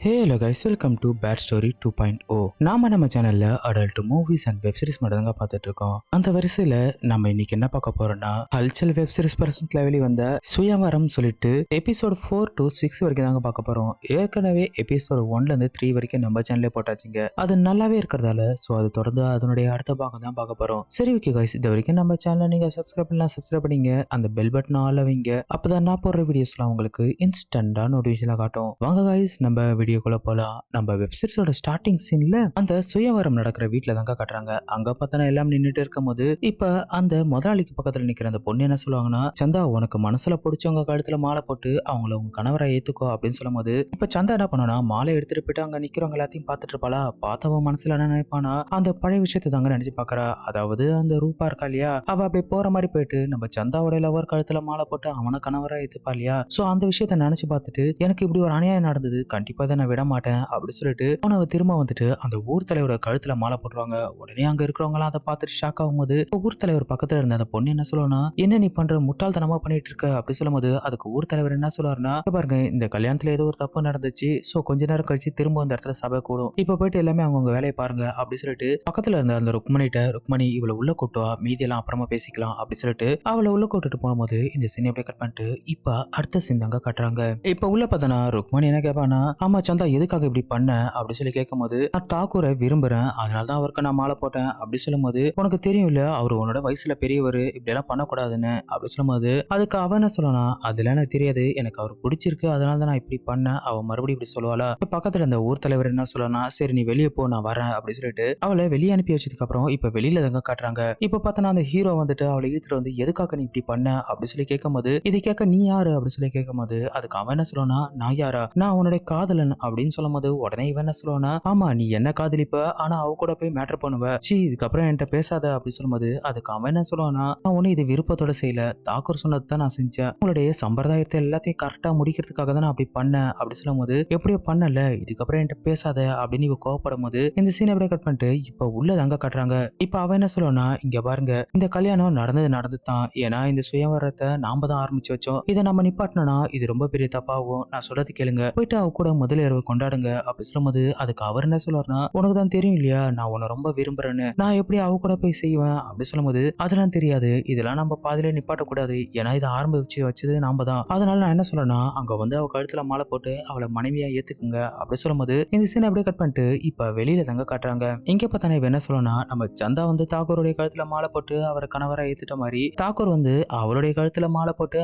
Hello guys welcome to bad story to point ஓ நாம நம்ம சேனல்ல adult movies and web series மட்டும் தாங்க பார்த்துட்டு இருக்கோம் அந்த வரிசையில நம்ம இன்னைக்கு என்ன பார்க்க போறோம்னா ஹல்சல் வெப் சீரிஸ் பிரசன்ட்ல வெளிவந்த சுயவரம் சொல்லிட்டு எபிசோட் ஃபோர் டு சிக்ஸ் வரைக்கும் தாங்க பார்க்க போறோம். ஏற்கனவே எபிசோட் ஒன்ல இருந்து த்ரீ வரைக்கும் நம்ம சேனல்ல போட்டாச்சுங்க. அது நல்லாவே இருக்கிறதால ஸோ அது தொடர்ந்து அதனுடைய அடுத்த பாகம் தான் பார்க்க போறோம். சரி ஓகே கைஸ் இது வரைக்கும் நம்ம சேனலை நீங்க சப்ஸ்கிரைப் பண்ணலாம் சப்ஸ்கிரைப் பண்ணீங்க. அந்த பெல் பட்டன் ஆல வைங்க அப்பதான் நான் போடுற வீடியோஸ்லாம் உங்களுக்கு இன்ஸ்டன்டா நோட்டிஃபிகேஷன் காட்டும். வாங்க கைஸ் நம்ம வீடியோ வீடியோக்குள்ள போலாம். நம்ம வெப்சைட்ஸோட ஸ்டார்டிங் சீன்ல அந்த சுயவரம் நடக்கிற வீட்ல தாங்க காட்டுறாங்க. அங்க பார்த்தனா எல்லாம் நின்னுட்டு இருக்கும்போது இப்ப அந்த முதலாளிக்கு பக்கத்துல நிக்கிற அந்த பொண்ணு என்ன சொல்லுவாங்கன்னா சந்தா உனக்கு மனசுல பிடிச்சவங்க கழுத்துல மாலை போட்டு அவங்கள உங்க கணவரை ஏத்துக்கோ அப்படின்னு சொல்லும்போது இப்ப சந்தா என்ன பண்ணனா மாலை எடுத்துட்டு போயிட்டு அங்க நிக்கிறவங்க எல்லாத்தையும் பார்த்துட்டு இருப்பாளா? பார்த்தவன் மனசுல என்ன நினைப்பானா அந்த பழைய விஷயத்தை தாங்க நினைச்சு பாக்குறா. அதாவது அந்த ரூபா இருக்கா இல்லையா? அவ அப்படியே போற மாதிரி போயிட்டு நம்ம சந்தாவோட லவர் கழுத்துல மாலை போட்டு அவனை கணவரை ஏத்துப்பா இல்லையா? சோ அந்த விஷயத்த நினைச்சு பார்த்துட்டு எனக்கு இப்படி ஒரு அநியாயம் நடந்தது. கண்டிப்பா நான் விட மாட்டேன் அப்படின்னு சொல்லிட்டு அவனை திரும்ப வந்துட்டு அந்த ஊர் தலைவரோட கழுத்துல மாலை போடுறாங்க உடனே அங்க இருக்கிறவங்க எல்லாம் அதை பார்த்துட்டு ஷாக் ஆகும்போது ஊர் தலைவர் பக்கத்துல இருந்த அந்த பொண்ணு என்ன சொல்லணும்னா என்ன நீ பண்ற? முட்டாள்தனமா பண்ணிட்டு இருக்க? அப்படி சொல்லும்போது அதுக்கு ஊர் தலைவர் என்ன சொல்லுவாருன்னா பாருங்க இந்த கல்யாணத்துல ஏதோ ஒரு தப்பு நடந்துச்சு. சோ கொஞ்ச நேரம் கழிச்சு திரும்ப அந்த இடத்துல சபை கூடும். இப்ப போயிட்டு எல்லாமே அவங்கவுங்க வேலையை பாருங்க. அப்படி சொல்லிட்டு பக்கத்துல இருந்த அந்த ருக்மணிட்ட ருக்மணி இவளை உள்ள கூட்டுவா மீதி எல்லாம் அப்புறமா பேசிக்கலாம். அப்படி சொல்லிட்டு அவளை உள்ள கூட்டிட்டு போகும்போது இந்த சீன் அப்படியே கட் பண்ணிட்டு இப்ப அடுத்த சீன் தாங்க காட்டுறாங்க. இப்ப உள்ள பார்த்தனா ருக்மணி என்ன கேட்பானா ஆமா சந்தா எதுக்காக இப்படி பண்ண? அப்படி சொல்லி கேட்கும்போது நான் தாக்கூரை விரும்புறேன். அதனால தான் அவருக்கு நான் மாலை போட்டேன். அப்படி சொல்லும்போது உனக்கு தெரியும் இல்ல அவர் உன்னோட வயசுல பெரியவர். இப்படி எல்லாம் பண்ணக்கூடாதுன்னு. அப்படி சொல்லும்போது அதுக்கு அவன் என்ன சொல்லணும் அதுல எனக்கு தெரியாது. எனக்கு அவர் பிடிச்சிருக்கு. அதனால தான் நான் இப்படி பண்ணேன். அவன் மறுபடியும் இப்படி சொல்லுவாளா பக்கத்துல இருந்த ஊர் தலைவர் என்ன சொல்லனா சரி நீ வெளியே போ நான் வரேன். அப்படி சொல்லிட்டு அவளை வெளியே அனுப்பி வச்சதுக்கு அப்புறம் இப்ப வெளியில தாங்க காட்டுறாங்க? இப்ப பார்த்தனா அந்த ஹீரோ வந்துட்டு அவளை இழுத்துட்டு வந்து எதுக்காக நீ இப்படி பண்ண? அப்படி சொல்லி கேட்கும்போது இதை கேட்க நீ யாரு? அப்படி சொல்லி கேட்கும்போது அதுக்கு அவன் என்ன சொல்லுவானா நான் யாரா? நான் உன்னுடைய காதலன். அப்படின்னு சொல்லும்போது உடனே இவன் என்ன சொல்லுவானா ஆமா நீ என்ன காதலிப்ப? ஆனா அவ கூட போய் மேட்டர் பண்ணுவ. சீ இதுக்கப்புறம் என்கிட்ட பேசாத. அப்படின்னு சொல்லும்போது அதுக்கு அவன் என்ன சொல்லுவானா நான் ஒண்ணு இது விருப்பத்தோட செய்யல. தாக்கூர் சொன்னது தான் நான் செஞ்சேன். உங்களுடைய சம்பிரதாயத்தை எல்லாத்தையும் கரெக்டா முடிக்கிறதுக்காக தான் நான் அப்படி பண்ணேன். அப்படி சொல்லும்போது எப்படியோ பண்ணல. இதுக்கப்புறம் என்கிட்ட பேசாத. அப்படின்னு இவ கோவப்படும் போது இந்த சீன் அப்படியே கட் பண்ணிட்டு இப்ப உள்ள அங்க காட்டுறாங்க. இப்ப அவன் என்ன சொல்லுவானா இங்க பாருங்க. இந்த கல்யாணம் நடந்தது நடந்து தான் ஏன்னா இந்த சுயவரத்தை நாம தான் ஆரம்பிச்சு வச்சோம். இதை நம்ம நிப்பாட்டினா இது ரொம்ப பெரிய தப்பாகும் நான் சொல்றது கேளுங்க. போயிட்டு அவ கூட முதல்ல இரவு கொண்டாடுங்க அப்படி சொல்லும்போது அதுக்கு அவர் என்ன சொல்லுவார்னா உனக்கு தான் தெரியும் இல்லையா? நான் உன்னை ரொம்ப விரும்புறேன்னு. நான் எப்படி அவ கூட போய் செய்வேன்? அப்படி சொல்லும்போது அதெல்லாம் தெரியாது. இதெல்லாம் நம்ம பாதியிலே நிப்பாட்டக்கூடாது. ஏன்னா இதை ஆரம்பிச்சு வச்சது நாம தான். அதனால நான் என்ன சொல்றேன்னா அங்க வந்து அவ கழுத்துல மாலை போட்டு அவளை மனைவியா ஏத்துக்குங்க. அப்படி சொல்லும்போது இந்த சீன் அப்படியே கட் பண்ணிட்டு இப்ப வெளியில தங்க காட்டுறாங்க. இங்க பார்த்தானே என்ன சொல்லணும்னா நம்ம சந்தா வந்து தாக்கூருடைய கழுத்துல மாலை போட்டு அவரை கணவரை ஏத்துட்ட மாதிரி தாக்கூர் வந்து அவளுடைய கழுத்துல மாலை போட்டு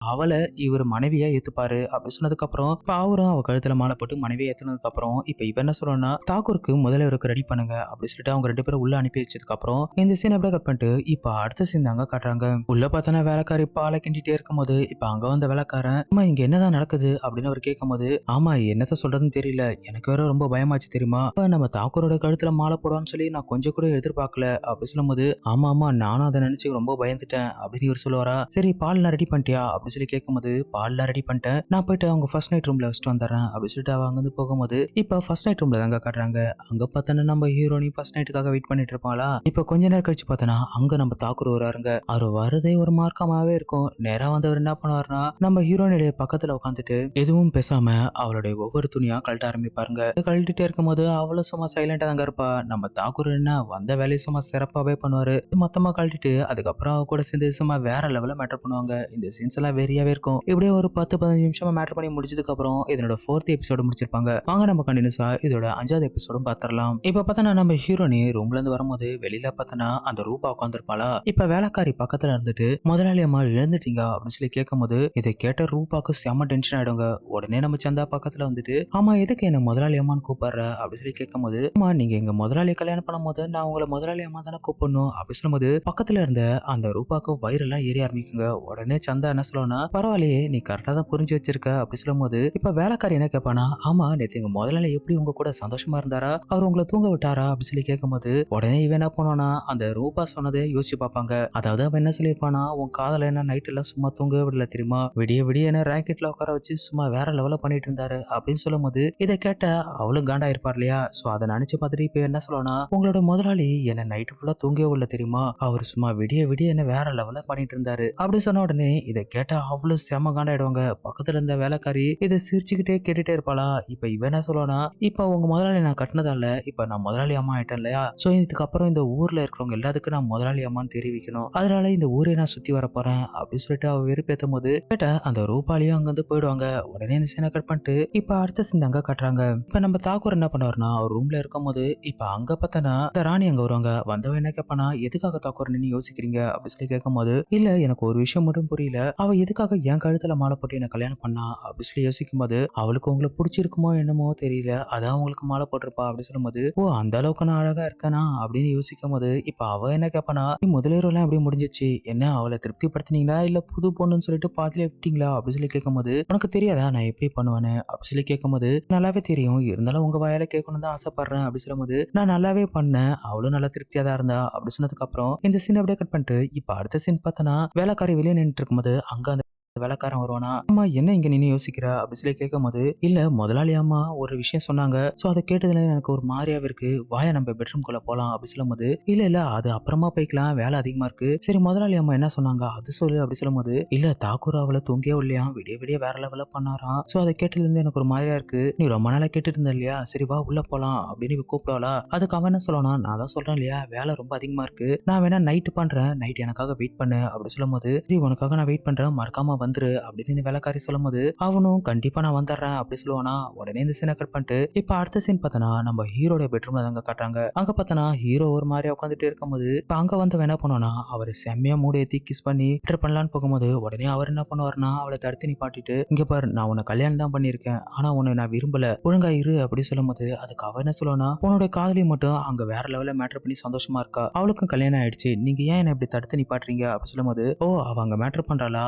அவளை இவர் மனைவியா ஏத்துப்பாரு அப்படி சொன்னதுக்கு அப்புறம் அவரும் அவ கழுத்துல மாலை போட்டு மனைவியை ஏத்துனதுக்கு அப்புறம் இப்ப இவ என்ன சொல்லணும்னா தாக்கூருக்கு முதல்ல இவருக்கு ரெடி பண்ணுங்க அப்படின்னு சொல்லிட்டு அவங்க ரெண்டு பேரும் உள்ள அனுப்பி வச்சதுக்கு அப்புறம் இந்த சீன் அப்படியே கட் பண்ணிட்டு இப்ப அடுத்த சீன் தாங்க காட்டுறாங்க. உள்ள பார்த்தோன்னா வேலைக்காரி பாலை கிண்டிட்டே இருக்கும்போது இப்ப அங்க வந்த வேலைக்காரன் அம்மா இங்க என்னதான் நடக்குது? அப்படின்னு அவர் கேட்கும்போது ஆமா என்னத்த சொல்றதுன்னு தெரியல. எனக்கு வேற ரொம்ப பயமாச்சு தெரியுமா? இப்ப நம்ம தாக்கூரோட கழுத்துல மாலை போடுவோம்னு சொல்லி நான் கொஞ்சம் கூட எதிர்பார்க்கல. அப்படி சொல்லும்போது ஆமா ஆமா நானும் அதை நினைச்சு ரொம்ப பயந்துட்டேன். அப்படின்னு இவர் சொல்லுவாரா சரி பால்லாம் ரெடி பண்ணிட்டியா? அப்படின்னு சொல்லி கேட்கும்போது பால்லாம் ரெடி பண்ணிட்டேன். நான் போயிட்டு அவங்க ஃபர்ஸ்ட் நைட் ரூம்ல வச்சுட்டு வந்துடுறேன். அப்படின்னு சொல்லிட்டு அவங்க வந்து போகும்போது இப்ப ஃபர்ஸ்ட் நைட் ரூம்ல தாங்க காட்டுறாங்க. அங்க பார்த்தோன்னா நம்ம ஹீரோனி ஃபர்ஸ்ட் நைட்டுக்காக வெயிட் பண்ணிட்டு இருப்பாளா இப்ப கொஞ்ச நேரம் கழிச்சு பார்த்தோன்னா அங்க நம்ம தாக்கூர் வராருங்க அவர் வரதே ஒரு மார்க்கமாவே இருக்கும். நேரா வந்தவர் என்ன பண்ணுவாருன்னா நம்ம ஹீரோனுடைய பக்கத்துல உட்காந்துட்டு எதுவும் பேசாம அவளுடைய ஒவ்வொரு துணியா கழட்ட ஆரம்பிப்பாருங்க. கழட்டிட்டே இருக்கும்போது அவளும் சும்மா சைலண்டா தாங்க இருப்பா. நம்ம தாக்கூர் என்ன வந்த வேலையை சும்மா சிறப்பாவே பண்ணுவாரு. மொத்தமா கழட்டிட்டு அதுக்கப்புறம் அவ கூட சேர்ந்து சும்மா வேற லெவல மேட்டர் பண்ணுவாங்க. இந்த சீன்ஸ் எல்லாம் வெறியாவே இருக்கும். இப்படியே ஒரு பத்து பதினஞ்சு நிமிஷமா மேட்டர் பண்ணி முடிச்சதுக்கு அப்புறம் இதனோட ஃபோர்த் எபிசோடு முடிச்சிருப்பாங்க. வாங்க நம்ம கண்டினியூஸா இதோட அஞ்சாவது எபிசோடும் பாத்திரலாம் இப்ப பார்த்தா நம்ம ஹீரோனி ரூம்ல இருந்து வரும்போது வெளியில பார்த்தனா அந்த ரூபா உட்காந்துருப்பாளா இப்ப வேலைக்காரி பக்கத்துல இருந்துட்டு முதலாளி அம்மா இழந்துட்டீங்க அப்படின்னு சொல்லி கேட்கும்போது இதை கேட்ட ரூபாக்கு செம்ம டென்ஷன் ஆயிடுங்க. உடனே நம்ம சந்தா பக்கத்துல வந்துட்டு ஆமா எதுக்கு என்ன முதலாளி அம்மான்னு கூப்பிடுற? அப்படின்னு சொல்லி கேட்கும்போது அம்மா நீங்க எங்க முதலாளி கல்யாணம் பண்ணும்போது நான் உங்களை முதலாளி அம்மா தானே கூப்பிடணும். அப்படின்னு சொல்லும்போது பக்கத்துல இருந்த அந்த ரூபாக்கு வயிறெல்லாம் ஏறி ஆரம்பிக்குங்க. உடனே சந்தா என்ன சொல்லுவானா பரவாயில்லையே நீ கரெக்டா தான் புரிஞ்சு வச்சிருக்க அப்படி சொல்லும்போது இப்ப வேலைக்காரி என்ன கேட்பானா ஆமா நேத்து எங்க முதலாளி எப்படி உங்க கூட சந்தோஷமா இருந்தாரா? அவர் உங்களை தூங்க விட்டாரா? அப்படின்னு சொல்லி கேட்கும்போது உடனே இவன் என்ன பண்ணுவானா அந்த ரூபா சொன்னதை யோசிச்சு பார்ப்பாங்க. அதாவது அவன் என்ன சொல்லியிருப்பானா உன் காதல என்ன நைட் எல்லாம் சும்மா தூங்க விடல தெரியுமா? விடிய விடிய என்ன ராக்கெட்ல உட்கார வச்சு சும்மா வேற லெவலில் பண்ணிட்டு இருந்தாரு அப்படின்னு சொல்லும்போது இதை கேட்ட அவளும் காண்டா இருப்பார் இல்லையா? சோ அதை நினைச்சு பார்த்துட்டு இப்ப என்ன சொல்லனா உங்களோட முதலாளி என்ன நைட்டு ஃபுல்லா தூங்கவே விடல தெரியுமா? அவர் சும்மா விடிய விடிய என்ன வேற லெவலில் பண்ணிட்டு இருந்தாரு அப்படி சொன்ன உடனே இதை கேட்ட கேட்டா அவ்வளவு செம காண்டாயிடுவாங்க. பக்கத்துல இருந்த வேலைக்காரி இதை சிரிச்சுக்கிட்டே கேட்டுட்டே இருப்பாளா? இப்ப இவன் என்ன சொல்லுவானா இப்ப உங்க முதலாளி நான் கட்டினதால இப்ப நான் முதலாளி அம்மா ஆயிட்டேன் இல்லையா? சோ இதுக்கப்புறம் இந்த ஊர்ல இருக்கிறவங்க எல்லாத்துக்கும் நான் முதலாளி அம்மான்னு தெரிவிக்கணும். அதனால இந்த ஊரை நான் சுத்தி வர போறேன். அப்படின்னு சொல்லிட்டு அவ வெறுப்பேத்தும் போது கேட்ட அந்த ரூபாலியும் அங்கிருந்து போயிடுவாங்க. உடனே இந்த சீனை கட் பண்ணிட்டு இப்ப அடுத்த சீன் அங்க கட்டுறாங்க. இப்ப நம்ம தாக்கூர் என்ன பண்ணுவார்னா அவர் ரூம்ல இருக்கும் போது இப்ப அங்க பார்த்தனா இந்த ராணி அங்க வருவாங்க. வந்தவன் என்ன கேட்பானா எதுக்காக தாக்கூர் நீ யோசிக்கிறீங்க? அப்படின்னு சொல்லி கேட்கும் போது இல்ல எனக்கு ஒரு விஷயம் மட்டும் புரியல. அவ எதுக்காக என் கழுத்துல மாலை போட்டு என்ன கல்யாணம் பண்ணா? அப்படின்னு சொல்லி யோசிக்கும் போது அவளுக்கு உங்களை பிடிச்சிருக்குமோ என்னமோ தெரியல. அதான் உங்களுக்கு மாலை போட்டிருப்பா அப்படின்னு சொல்லும்போது ஓ அந்த அளவுக்கு நான் அழகா இருக்கேனா? அப்படின்னு யோசிக்கும் போது இப்ப அவ என்ன கேட்பானா நீ முதலேரெல்லாம் எப்படி முடிஞ்சிச்சு? என்ன அவளை திருப்திப்படுத்தினீங்களா? இல்ல புது பொண்ணுன்னு சொல்லிட்டு பாத்துல விட்டீங்களா அப்படின்னு சொல்லி கேட்கும்போது உனக்கு தெரியாதா? நான் எப்படி பண்ணுவேன்னு அப்படின்னு சொல்லி கேட்கும்போது நல்லாவே தெரியும். இருந்தாலும் உங்க வாயால கேட்கணும் தான் ஆசைப்படுறேன். அப்படின்னு சொல்லும்போது நான் நல்லாவே பண்ணேன். அவளும் நல்லா திருப்தியா தான் இருந்தா. அப்படி சொன்னதுக்கு அப்புறம் இந்த சீன் அப்படியே கட் பண்ணிட்டு இப்ப அடுத்த சீன் பார்த்தனா வேலைக்காரி வெளியே நின்று இருக்கும்போது அங்க வேலைக்காரன் வருவானா? அம்மா என்ன இங்க நின்று யோசிக்கிற? அப்படி சொல்லி கேட்கும் போது இல்ல முதலாளி அம்மா ஒரு விஷயம் சொன்னாங்க. சோ அதை கேட்டதுல எனக்கு ஒரு மாதிரியாவே இருக்கு. வாய நம்ம பெட்ரூம் குள்ள போலாம். அப்படி சொல்லும்போது இல்ல இல்ல அது அப்புறமா போய்க்கலாம். வேலை அதிகமா இருக்கு. சரி முதலாளி அம்மா என்ன சொன்னாங்க? அது சொல்லு. அப்படி சொல்லும்போது இல்ல தாக்கூர் அவளை தூங்கியே இல்லையா விடிய விடிய வேற லெவல பண்ணாராம். சோ அதை கேட்டதுல இருந்து எனக்கு ஒரு மாதிரியா இருக்கு. நீ ரொம்ப நாளா கேட்டுட்டு இருந்த இல்லையா? சரி வா உள்ள போலாம். அப்படின்னு கூப்பிடுவாளா? அதுக்கு அவன் என்ன சொல்லணும் நான் தான் சொல்றேன் இல்லையா? வேலை ரொம்ப அதிகமா இருக்கு. நான் வேணா நைட் பண்றேன். நைட் எனக்காக வெயிட் பண்ணு. அப்படி சொல்லும்போது சரி உனக்காக நான் வெயிட் பண்றேன். மறக்காம வந்துரு அப்படின்னு இந்த வேலைக்காரி சொல்லும்போது அவனும் கண்டிப்பா நான் வந்துடுறேன் அப்படி சொல்லுவானா. உடனே இந்த சீனை கட் பண்ணிட்டு இப்ப அடுத்த சீன் பார்த்தனா நம்ம ஹீரோட பெட்ரூம்ல தாங்க காட்டுறாங்க. அங்க பார்த்தனா ஹீரோ ஒரு மாதிரி இருக்கும் இருக்கும்போது இப்ப அங்க வந்து என்ன பண்ணுவானா அவர் செம்மையா மூட ஏத்தி கிஸ் பண்ணி enter பண்ணலான்னு போகும்போது உடனே அவர் என்ன பண்ணுவாருன்னா அவளை தடுத்து நிப்பாட்டிட்டு இங்க பாரு நான் உன்னை கல்யாணம் தான் பண்ணியிருக்கேன். ஆனா உன்னை நான் விரும்பல. ஒழுங்கா இரு அப்படி சொல்லும்போது அதுக்கு அவ என்ன சொல்லுவானா உன்னோட காதலி மட்டும் அங்க வேற லெவல்ல மேட்டர் பண்ணி சந்தோஷமா இருக்கா. அவளுக்கும் கல்யாணம் ஆயிடுச்சு. நீங்க ஏன் என்ன இப்படி தடுத்து நிப்பாட்டுறீங்க? அப்படி சொல்லும் போது ஓ அவ அங்க மேட்டர் பண்றாளா?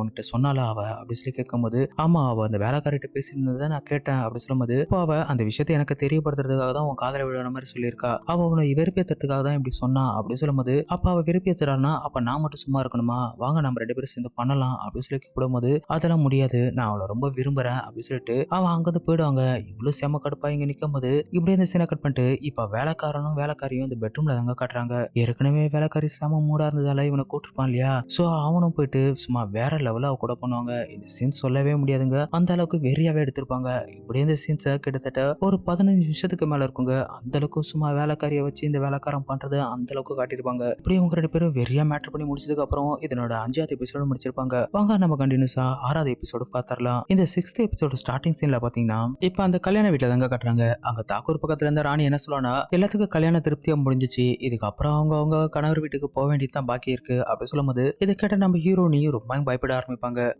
உனக்கு அவன்கிட்ட சொன்னாலா அவ? அப்படின்னு சொல்லி கேட்கும்போது ஆமா அவ அந்த வேலைக்காரிட்ட பேசியிருந்ததை நான் கேட்டேன். அப்படி சொல்லும்போது இப்போ அவ அந்த விஷயத்தை எனக்கு தெரியப்படுத்துறதுக்காக தான் உன் காதலை விழுற மாதிரி சொல்லியிருக்கா. அவ உன்னை வெறுப்பேத்துறதுக்காக தான் இப்படி சொன்னா. அப்படின்னு சொல்லும்போது அப்ப அவ வெறுப்பேத்துறான்னா அப்ப நான் மட்டும் சும்மா இருக்கணுமா? வாங்க நம்ம ரெண்டு பேரும் சேர்ந்து பண்ணலாம். அப்படின்னு சொல்லி கூப்பிடும்போது அதெல்லாம் முடியாது. நான் அவளை ரொம்ப விரும்புறேன். அப்படின்னு சொல்லிட்டு அவன் அங்கிருந்து போயிடுவாங்க. இவ்வளவு செம கடுப்பா இங்க நிற்கும் போது இப்படி இந்த சீனை கட் பண்ணிட்டு இப்ப வேலைக்காரனும் வேலைக்காரியும் இந்த பெட்ரூம்ல தாங்க காட்டுறாங்க. ஏற்கனவே வேலைக்காரி செம மூடா இருந்ததால இவனை கூட்டிருப்பான் இல்லையா? சோ அவனும் போயிட்டு சும்மா வேற லெவல்ல அவ கூட பண்ணுவாங்க. இந்த சீன் சொல்லவே முடியாதுங்க. அந்த அளவுக்கு வெறியாவே எடுத்திருப்பாங்க. இப்படி இந்த சீன்ஸை கிட்டத்தட்ட ஒரு பதினஞ்சு நிமிஷத்துக்கு மேல இருக்குங்க. அந்த அளவுக்கு சும்மா வேலைக்காரியை வச்சு இந்த வேலைக்காரன் பண்றது அந்த அளவுக்கு காட்டியிருப்பாங்க. இப்படி இவங்க ரெண்டு பேரும் வெறியா மேட்டர் பண்ணி முடிச்சதுக்கு அப்புறம் இதனோட அஞ்சாவது எபிசோடு முடிச்சிருப்பாங்க. வாங்க நம்ம கண்டினியூஸா ஆறாவது எபிசோடு பார்த்தரலாம் இந்த சிக்ஸ்த் எபிசோடு ஸ்டார்டிங் சீன்ல பாத்தீங்கன்னா இப்ப அந்த கல்யாண வீட்டுல தாங்க காட்டுறாங்க. அங்க தாக்கூர் பக்கத்துல இருந்த ராணி என்ன சொல்லுவானா எல்லாத்துக்கும் கல்யாண திருப்தியா முடிஞ்சிச்சு. இதுக்கப்புறம் அவங்க அவங்க கணவர் வீட்டுக்கு போக வேண்டியது தான் பாக்கி இருக்கு. அப்படி சொல்லும்போது இதை கேட்ட நம்ம ஹீரோனியும் ரொம்ப பயப்பட ஆரம்பிப்பாங்க.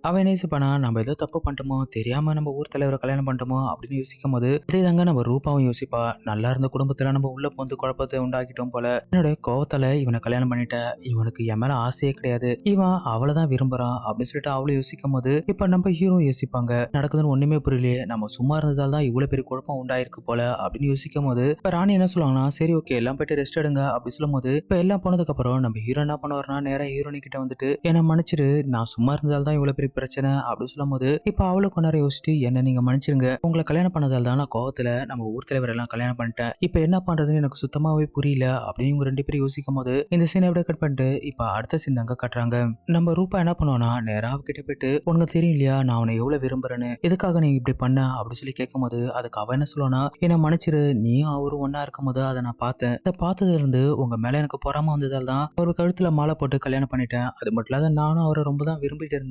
அவன் என்ன யோசிப்பானா நம்ம ஏதோ தப்பு பண்ணிட்டோமோ தெரியாம நம்ம ஊர் தலைவரை கல்யாணம் பண்ணிட்டோமோ அப்படின்னு யோசிக்கும் போது இதே தாங்க நம்ம ரூபாவும் யோசிப்பா. நல்லா இருந்த குடும்பத்துல நம்ம உள்ள வந்து குழப்பத்தை உண்டாக்கிட்டோம் போல. என்னோட கோவத்தால இவனை கல்யாணம் பண்ணிட்டேன். இவனுக்கு என் மேல ஆசையே கிடையாது. இவன் அவளை தான் விரும்புறான் அப்படின்னு சொல்லிட்டு அவளும் யோசிக்கும் போது இப்ப நம்ம ஹீரோ யோசிப்பாங்க. நடக்குதுன்னு ஒண்ணுமே புரியலையே. நம்ம சும்மா இருந்ததால தான் இவ்வளவு பெரிய குழப்பம் உண்டாயிருக்கு போல அப்படின்னு யோசிக்கும் போது இப்ப ராணி என்ன சொல்லுவாங்கன்னா சரி ஓகே எல்லாம் போயிட்டு ரெஸ்ட் எடுங்க. அப்படின்னு சொல்லும் போது இப்ப எல்லாம் போனதுக்கு அப்புறம் நம்ம ஹீரோ என்ன பண்ணுவாருன்னா நேரம் ஹீரோனி கிட்ட வந்துட்டு என்ன மன்னிச்சிரு. நான் சும்மா இருந்தால் தான் இவ்வளவு பெரிய பிரச்சனை அப்படின்னு சொல்லும் போது இப்ப அவளை கொண்டாட யோசிச்சு என்ன நீங்க மன்னிச்சிருங்க. உங்களை கல்யாணம் பண்ணதால் தான் நான் கோவத்துல நம்ம ஊர் தலைவர் எல்லாம் கல்யாணம் பண்ணிட்டேன். இப்ப என்ன பண்றதுன்னு எனக்கு சுத்தமாவே புரியல. அப்படின்னு இவங்க ரெண்டு பேரும் யோசிக்கும் போது இந்த சீனை எப்படி கட் பண்ணிட்டு இப்ப அடுத்த சீன் தாங்க கட்டுறாங்க. நம்ம ரூபா என்ன பண்ணுவோம்னா நேரா அவகிட்ட போயிட்டு உனக்கு தெரியும் இல்லையா நான் அவனை எவ்வளவு விரும்புறேன்னு. எதுக்காக நீ இப்படி பண்ண? அப்படின்னு சொல்லி கேட்கும்போது அதுக்கு அவன் என்ன சொல்லுவானா என்ன மன்னிச்சிரு. நீயும் அவரும் ஒன்னா இருக்கும்போது அதை நான் பார்த்தேன். இதை பார்த்ததுல இருந்து உங்க மேல எனக்கு பொறாம வந்ததால் தான் ஒரு கழுத்துல மாலை போட்டு கல்யாணம் பண்ணிட்டேன். அது மட்டும் இல்லாத நானும் அவரை ரொம்ப தான் விரும்பிட்டு இருந்தேன்.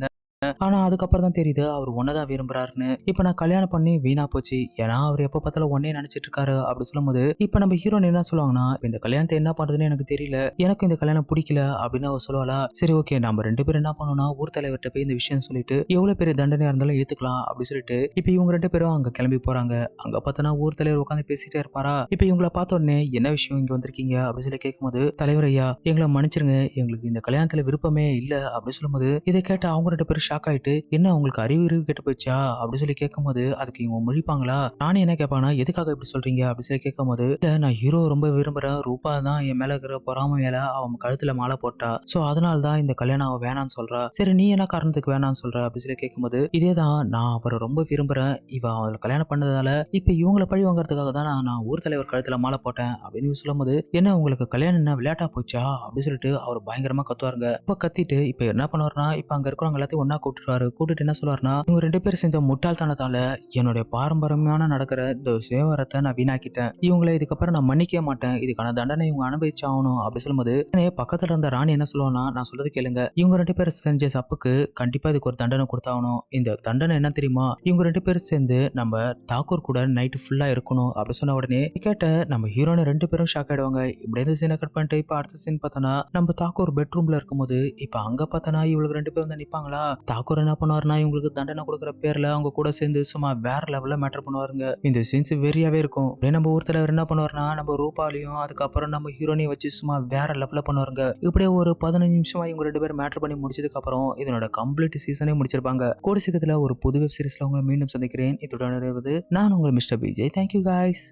ஆனா அதுக்கப்புறம் தான் தெரியுது அவர் ஒன்னதான் விரும்புறாருன்னு. இப்ப நான் கல்யாணம் பண்ணி வீணா போச்சு. ஏன்னா அவர் எப்ப பார்த்தாலும் ஒன்னே நினைச்சிட்டு இருக்காரு அப்படின்னு சொல்லும்போது இப்ப நம்ம ஹீரோன் என்ன சொல்லுவாங்கன்னா இந்த கல்யாணத்தை என்ன பண்றதுன்னு எனக்கு தெரியல. எனக்கு இந்த கல்யாணம் பிடிக்கல. அப்படின்னு அவர் சொல்லுவாளா சரி ஓகே நம்ம ரெண்டு பேரும் என்ன பண்ணோம்னா ஊர் தலைவர்கிட்ட போய் இந்த விஷயம் சொல்லிட்டு எவ்வளவு பெரிய தண்டனையா இருந்தாலும் ஏத்துக்கலாம். அப்படின்னு சொல்லிட்டு இப்ப இவங்க ரெண்டு பேரும் அங்க கிளம்பி போறாங்க. அங்க பார்த்தனா ஊர் தலைவர் உட்காந்து பேசிட்டே இருப்பாரா? இப்ப இவங்கள பார்த்த உடனே என்ன விஷயம் இங்க வந்திருக்கீங்க? அப்படின்னு சொல்லி கேட்கும்போது தலைவர் ஐயா எங்களை மன்னிச்சிருங்க. எங்களுக்கு இந்த கல்யாணத்துல விருப்பமே இல்ல. அப்படின்னு சொல்லும்போது இதை கேட்ட அவங்க ரெண்டு பேரும் ஷாக் ஆயிட்டு என்ன உங்களுக்கு அறிவு அறிவு கெட்டு போச்சா அப்படின்னு சொல்லி கேட்கும்போது அதுக்கு இவங்க முழிப்பாங்களா? நானும் என்ன கேட்பானா எதுக்காக இப்படி சொல்றீங்க? அப்படின்னு சொல்லி கேட்கும்போது இல்ல நான் ஹீரோ ரொம்ப விரும்புறேன். ரூபா தான் என் மேல இருக்கிற பொறாம மேல அவன் கழுத்துல மாலை போட்டா. சோ அதனால தான் இந்த கல்யாணம் அவன் வேணாம்னு சொல்றா. சரி நீ என்ன காரணத்துக்கு வேணாம்னு சொல்ற? அப்படி சொல்லி கேட்கும்போது இதே தான் நான் அவரை ரொம்ப விரும்புறேன். இவ அவளை கல்யாணம் பண்ணதால இப்ப இவங்களை பழி வாங்குறதுக்காக தான் நான் நான் ஊர் தலைவர் கழுத்துல மாலை போட்டேன். அப்படின்னு சொல்லும்போது என்ன உங்களுக்கு கல்யாணம் என்ன விளையாட்டா போச்சா? அப்படின்னு சொல்லிட்டு அவர் பயங்கரமா கத்துவாருங்க. இப்ப கத்திட்டு இப்ப என்ன பண்ணுவாருன்னா இப்ப அங்க இருக்கிறவங்க எல்லாத்தையும் ஒன்னா கூப்பிட்டுருவாரு. கூப்பிட்டு என்ன சொல்லுவாருன்னா இவங்க ரெண்டு பேரும் செஞ்ச முட்டாள்தனத்தால என்னுடைய பாரம்பரியமான நடக்கிற இந்த சுயவரத்தை நான் வீணாக்கிட்டேன். இவங்களை இதுக்கப்புறம் நான் மன்னிக்கவே மாட்டேன். இதுக்கான தண்டனை இவங்க அனுபவிச்சாகணும். அப்படின்னு சொல்லும்போது பக்கத்துல இருந்த ராணி என்ன சொல்லுவானா நான் சொல்றது கேளுங்க. இவங்க ரெண்டு பேரும் செஞ்ச தப்புக்கு கண்டிப்பா இதுக்கு ஒரு தண்டனை கொடுத்தாகணும். இந்த தண்டனை என்ன தெரியுமா? இவங்க ரெண்டு பேரும் சேர்ந்து நம்ம தாக்கூர் கூட நைட்டு ஃபுல்லா இருக்கணும். அப்படி சொன்ன உடனே கேட்ட நம்ம ஹீரோனு ரெண்டு பேரும் ஷாக் ஆயிடுவாங்க. இப்படி இருந்து சீனை கட் பண்ணிட்டு இப்ப அடுத்த சீன் பார்த்தோன்னா நம்ம தாக்கூர் பெட்ரூம்ல இருக்கும்போது இப்ப அங்க பார்த்தனா இவளுக்கு ரெண்டு பேரும் வந்து நிப்பாங்களா? தாக்கூர் என்ன பண்ணுவார்னா இவங்களுக்கு தண்டனை கொடுக்குற பேர்ல அவங்க கூட சேர்ந்து சும்மா வேற லெவல்ல மேட்டர் பண்ணுவாருங்க. இந்த சீன்ஸ் வெறியாவே இருக்கும். அப்படியே நம்ம ஊர் தலைவர் என்ன பண்ணுவாருன்னா நம்ம ரூபாலையும் அதுக்கப்புறம் நம்ம ஹீரோனையும் வச்சு சும்மா வேற லெவல்ல பண்ணுவாருங்க. இப்படியே ஒரு பதினஞ்சு நிமிஷமா இவங்க ரெண்டு பேரும் மேட்டர் பண்ணி முடிச்சதுக்கு அப்புறம் இதனோட கம்ப்ளீட் சீசனே முடிச்சிருப்பாங்க. கோடி சீக்கிரத்துல ஒரு புது வெப் சீரிஸ்ல உங்களை மீண்டும் சந்திக்கிறேன். இதோட நிறைவது நான் உங்கள் மிஸ்டர் பிஜே தேங்க்யூ காய்ஸ்